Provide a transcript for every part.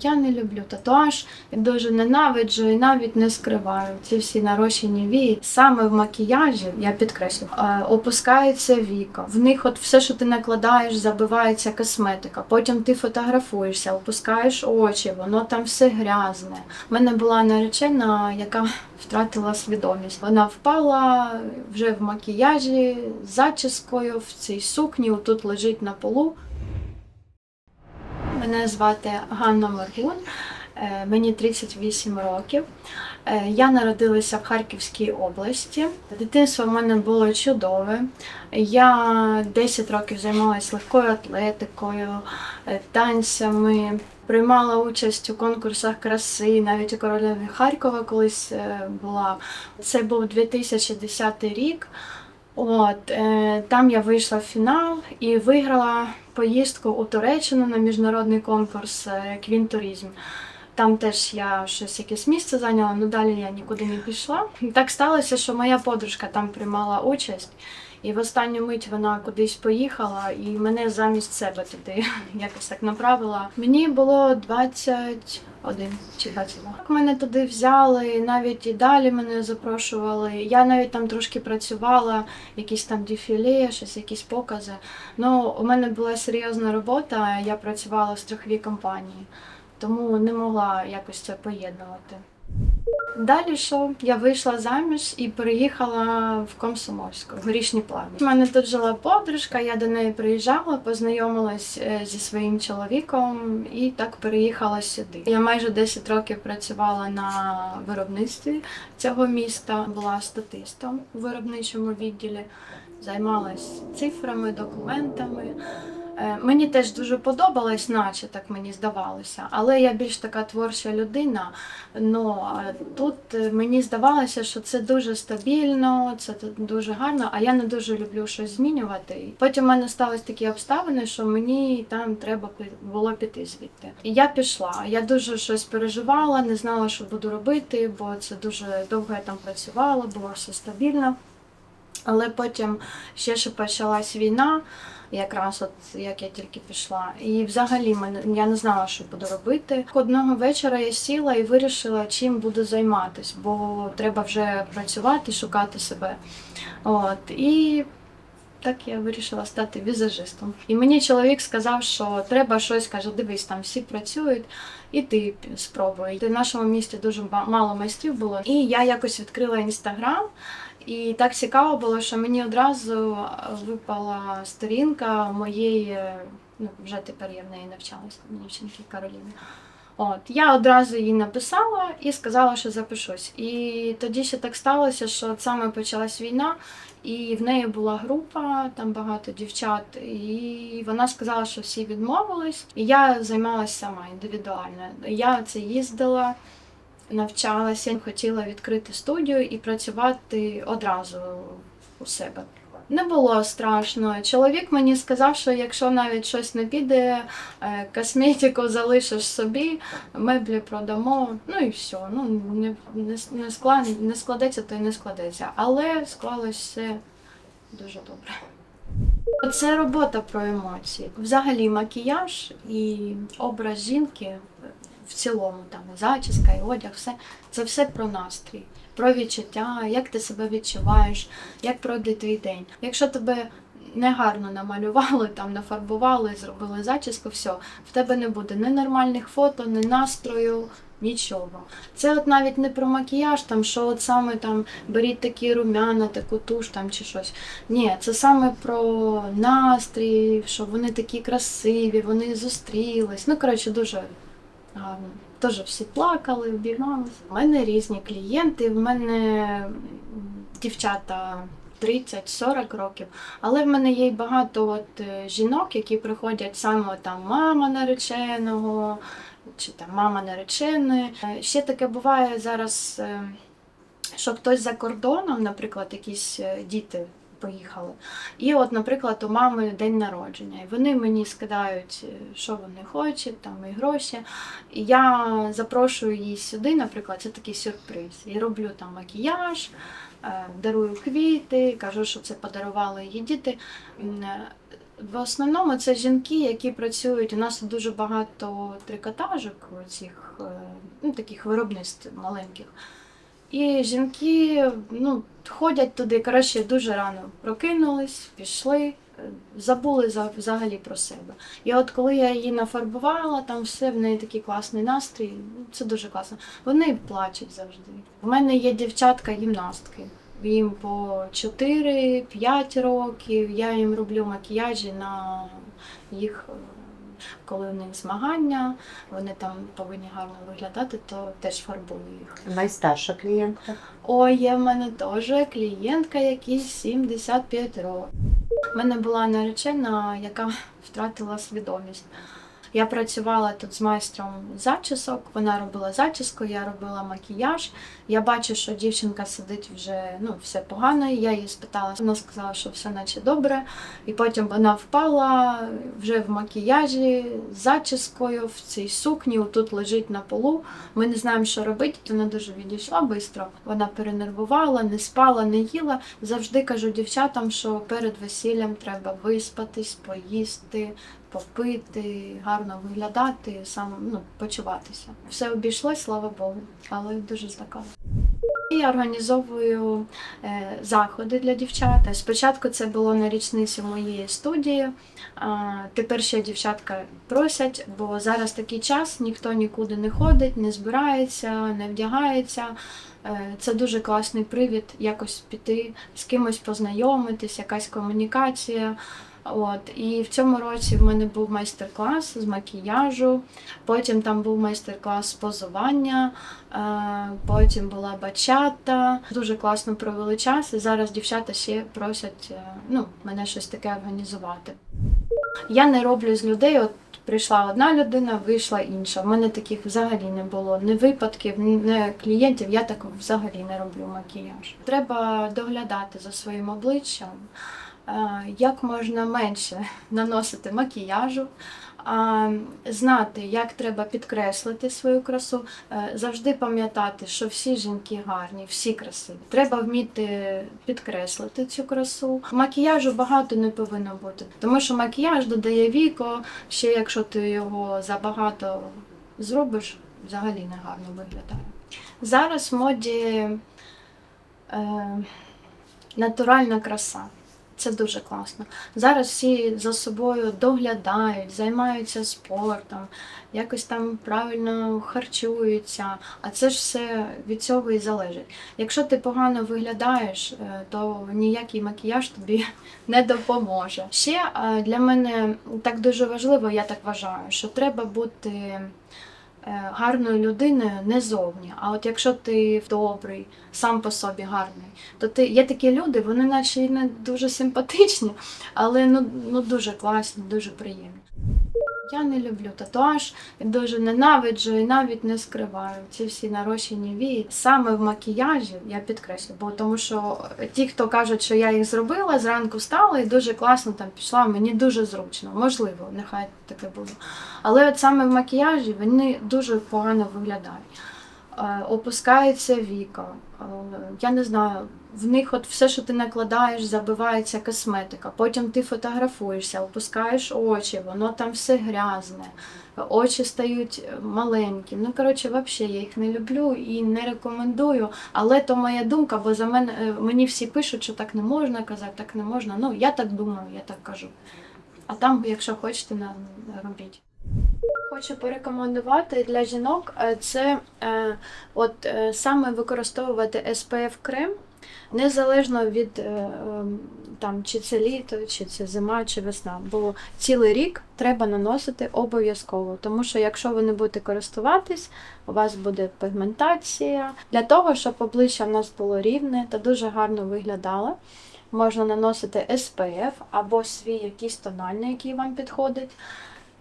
Я не люблю татуаж, дуже ненавиджу і навіть не скриваю ці всі нарощені вії. Саме в макіяжі, я підкреслю, е, опускається віко. В них от все, що ти накладаєш, забивається косметика. Потім ти фотографуєшся, опускаєш очі, воно там все грязне. У мене була наречена, яка втратила свідомість. Вона впала вже в макіяжі зачіскою в цій сукні. Тут лежить на полу. Мене звати Ганна Моргун, е, мені 38 років. Е, Я народилася в Харківській області. Дитинство в мене було чудове. Я 10 років займалася легкою атлетикою, е, танцями, приймала участь у конкурсах краси, навіть у королеві Харкова колись була. Це був 2010 рік. От, е, там я вийшла в фінал і виграла поїздку у Туреччину на міжнародний конкурс е, Квінтуризм. Там теж я щось якесь місце зайняла, але далі я нікуди не пішла. Так сталося, що моя подружка там приймала участь, і в останню мить вона кудись поїхала, і мене замість себе туди якось так направила. Мені було 21 чи 22. Мене туди взяли, навіть і далі мене запрошували. Я навіть там трошки працювала, якісь там дефіле, щось, якісь покази. Ну, у мене була серйозна робота, я працювала в страховій компанії, тому не могла якось це поєднувати. Далі що? Я вийшла заміж і переїхала в Комсомольську, в горішні плавні. У мене тут жила подружка, я до неї приїжджала, познайомилась е, зі своїм чоловіком і так переїхала сюди. Я майже 10 років працювала на виробництві цього міста, була статистом у виробничому відділі, займалась цифрами, документами. Е, Мені теж дуже подобалось, наче так мені здавалося, але я більш така творча людина. Ну а тут е, мені здавалося, що це дуже стабільно, це дуже гарно, а я не дуже люблю щось змінювати. Потім в мене сталися такі обставини, що мені там треба було піти звідти. І я пішла. Я дуже щось переживала, не знала, що буду робити, бо це дуже довго я там працювала, було все стабільно. Але потім ще ще почалась війна, якраз от як я тільки пішла. І взагалі я не знала, що буду робити. Одного вечора я сіла і вирішила, чим буду займатися, бо треба вже працювати, шукати себе. От і так я вирішила стати візажистом. І мені чоловік сказав, що треба щось, каже, дивись, там всі працюють, і ти спробуй. В нашому місті дуже мало майстрів було. І я якось відкрила інстаграм. І так цікаво було, що мені одразу випала сторінка моєї, ну вже тепер я в неї навчалася, дівчинки Кароліни. От, я одразу їй написала і сказала, що запишусь. І тоді ще так сталося, що саме почалась війна, і в неї була група, там багато дівчат, і вона сказала, що всі відмовились. І я займалася сама індивідуально. Я це їздила навчалася, хотіла відкрити студію і працювати одразу у себе. Не було страшно. Чоловік мені сказав, що якщо навіть щось не піде, е, косметику залишиш собі, меблі продамо, ну і все. Ну не, не, склад, не складеться, то й не складеться. Але склалось все дуже добре. Це робота про емоції. Взагалі макіяж і образ жінки в цілому, там зачіска, і одяг, все це все про настрій, про відчуття, як ти себе відчуваєш, як пройде твій день. Якщо тебе негарно намалювали, там нафарбували, зробили зачіску, все, в тебе не буде ні нормальних фото, ні настрою. Нічого. Це от навіть не про макіяж, там що от саме там беріть такі румяна, таку туш там чи щось. Ні, це саме про настрій, що вони такі красиві, вони зустрілись. Ну, коротше, дуже Теж всі плакали, обігналися. У мене різні клієнти, в мене дівчата 30-40 років, але в мене є й багато от е, жінок, які приходять саме там мама нареченого чи там мама нареченої. Е, Ще таке буває зараз, е, що хтось за кордоном, наприклад, якісь діти. Поїхали. І от, наприклад, у мами день народження. І вони мені скидають, е, що вони хочуть, там і гроші. І я запрошую її сюди, наприклад, це такий сюрприз. І роблю там макіяж, е, дарую квіти, кажу, що це подарували її діти. Е, В основному це жінки, які працюють. У нас дуже багато трикотажок, цих ну, таких виробництв маленьких. І жінки ну, ходять туди, коротше, дуже рано прокинулись, пішли, е, забули взагалі про себе. І от коли я її нафарбувала, там все в неї такий класний настрій, це дуже класно. Вони плачуть завжди. У мене є дівчатка гімнастки. Їм по 4-5 років. Я їм роблю макіяжі на їх, е, коли у них змагання, вони там повинні гарно виглядати, то теж фарбую їх. Найстарша клієнтка. Ой, є в мене теж клієнтка, якій 75 років. У мене була наречена, яка втратила свідомість. Я працювала тут з майстром зачісок, вона робила зачіску, я робила макіяж. Я бачу, що дівчинка сидить вже ну, все погано. Я її спитала, вона сказала, що все наче добре. І потім вона впала вже в макіяжі з зачіскою в цій сукні, тут лежить на полу. Ми не знаємо, що робити. Вона дуже відійшла швидко. Вона перенервувала, не спала, не їла. Завжди кажу дівчатам, що перед весіллям треба виспатись, поїсти, попити, гарно виглядати, сам ну, почуватися. Все обійшлось, слава Богу, але дуже злякала. Я організовую е, заходи для дівчат. Спочатку це було на річницю моєї студії. А, тепер ще дівчатка просять, бо зараз такий час, ніхто нікуди не ходить, не збирається, не вдягається. Е, Це дуже класний привід якось піти з кимось познайомитись, якась комунікація. От і в цьому році в мене був майстер-клас з макіяжу. Потім там був майстер-клас з позування, е, потім була бачата. Дуже класно провели час. І зараз дівчата ще просять е, ну, мене щось таке організувати. Я не роблю з людей. От прийшла одна людина, вийшла інша. В мене таких взагалі не було ні випадків, ні клієнтів. Я так взагалі не роблю макіяж. Треба доглядати за своїм обличчям. Е, Як можна менше наносити макіяжу, знати, як треба підкреслити свою красу, е, завжди пам'ятати, що всі жінки гарні, всі красиві. Треба вміти підкреслити цю красу. Макіяжу багато не повинно бути, тому що макіяж додає віко, ще якщо ти його забагато зробиш, взагалі не гарно виглядає. Зараз в моді е, натуральна краса. Це дуже класно. Зараз всі за собою доглядають, займаються спортом, якось там правильно харчуються, а це ж все від цього і залежить. Якщо ти погано виглядаєш, е, то ніякий макіяж тобі не допоможе. Ще е, для мене так дуже важливо, я так вважаю, що треба бути гарною людиною не зовні. А от якщо ти добрий, сам по собі гарний, то ти є такі люди, вони наче і не дуже симпатичні, але ну, ну дуже класні, дуже приємні. Я не люблю татуаж, дуже ненавиджу і навіть не скриваю ці всі нарощені вії. Саме в макіяжі я підкреслю, бо тому що ті, хто кажуть, що я їх зробила, зранку встала і дуже класно там пішла, мені дуже зручно. Можливо, нехай таке буде. Але от саме в макіяжі вони дуже погано виглядають. Е, Опускається віко. Е, Я не знаю, в них от все, що ти накладаєш, забивається косметика. Потім ти фотографуєшся, опускаєш очі, воно там все грязне, очі стають маленькі. Ну, коротше, взагалі я їх не люблю і не рекомендую. Але то моя думка, бо за мене е, мені всі пишуть, що так не можна казати, так не можна. Ну, я так думаю, я так кажу. А там, якщо хочете, робіть. Хочу порекомендувати для жінок е, це е, от е, саме використовувати SPF крем незалежно від е, ем, там, чи це літо, чи це зима, чи весна. Бо цілий рік треба наносити обов'язково, тому що якщо ви не будете користуватись, у вас буде пігментація. Для того, щоб обличчя в нас було рівне та дуже гарно виглядало, можна наносити SPF або свій якийсь тональний, який вам підходить.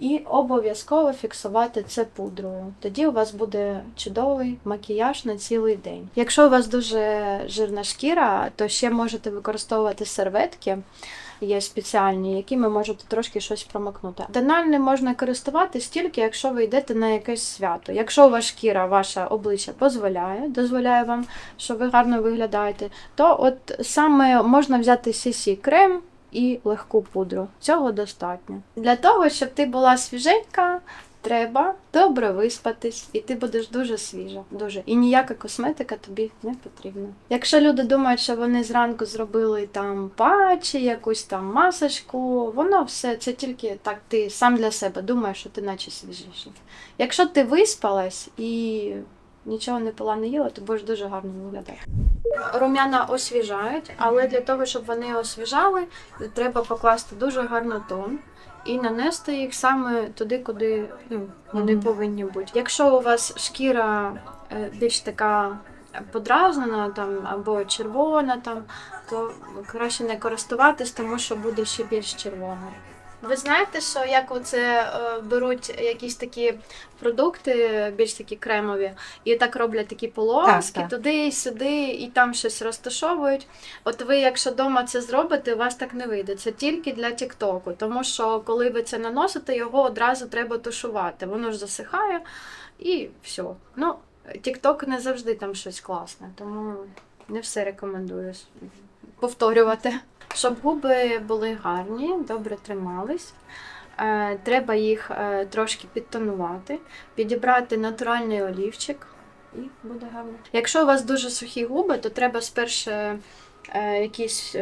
І обов'язково фіксувати це пудрою. Тоді у вас буде чудовий макіяж на цілий день. Якщо у вас дуже жирна шкіра, то ще можете використовувати серветки. Є спеціальні, якими можете трошки щось промокнути. Тональним можна користуватись тільки, якщо ви йдете на якесь свято. Якщо вас шкіра, ваше обличчя дозволяє, дозволяє вам, що ви гарно виглядаєте, то от саме можна взяти CC крем і легку пудру. Цього достатньо. Для того, щоб ти була свіженька, треба добре виспатись, і ти будеш дуже свіжа. Дуже. І ніяка косметика тобі не потрібна. Якщо люди думають, що вони зранку зробили там патчі, якусь там масочку, воно все це тільки так, ти сам для себе думаєш, що ти наче свіжіший. Якщо ти виспалась і нічого не пила, не їла, то будеш дуже гарно виглядати. Рум'яна освіжають, але для того, щоб вони освіжали, треба покласти дуже гарно тон і нанести їх саме туди, куди ну, вони повинні бути. Якщо у вас шкіра е, більш така подразнена там або червона, там, то краще не користуватись, тому що буде ще більш червоною. Ви знаєте, що як оце е, беруть якісь такі продукти, більш такі кремові, і так роблять такі полоски так. туди сюди, і там щось розташовують. От ви, якщо вдома це зробите, у вас так не вийде. Це тільки для Тіктоку, тому що коли ви це наносите, його одразу треба тушувати. Воно ж засихає і все. Ну, Тікток не завжди там щось класне, тому не все рекомендую повторювати. Щоб губи були гарні, добре тримались. е, Треба їх е, трошки підтонувати, підібрати натуральний олівчик і буде гарно. Якщо у вас дуже сухі губи, то треба спершу е, якісь,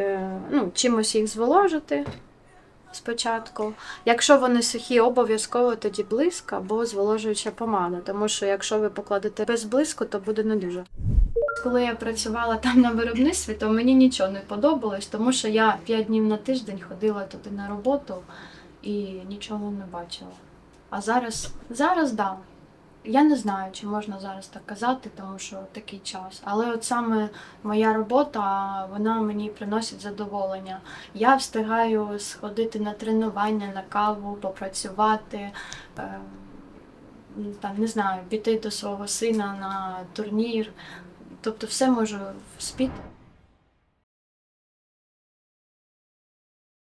ну, чимось їх зволожити спочатку. Якщо вони сухі, обов'язково тоді блиск або зволожуюча помада, тому що якщо ви покладете без блиску, то буде не дуже. Коли я працювала там на виробництві, то мені нічого не подобалось, тому що я 5 днів на тиждень ходила туди на роботу і нічого не бачила. А зараз, зараз да. Я не знаю, чи можна зараз так казати, тому що такий час. Але от саме моя робота, вона мені приносить задоволення. Я встигаю сходити на тренування, на каву, попрацювати. е, Там, не знаю, піти до свого сина на турнір. Тобто все може вспіти.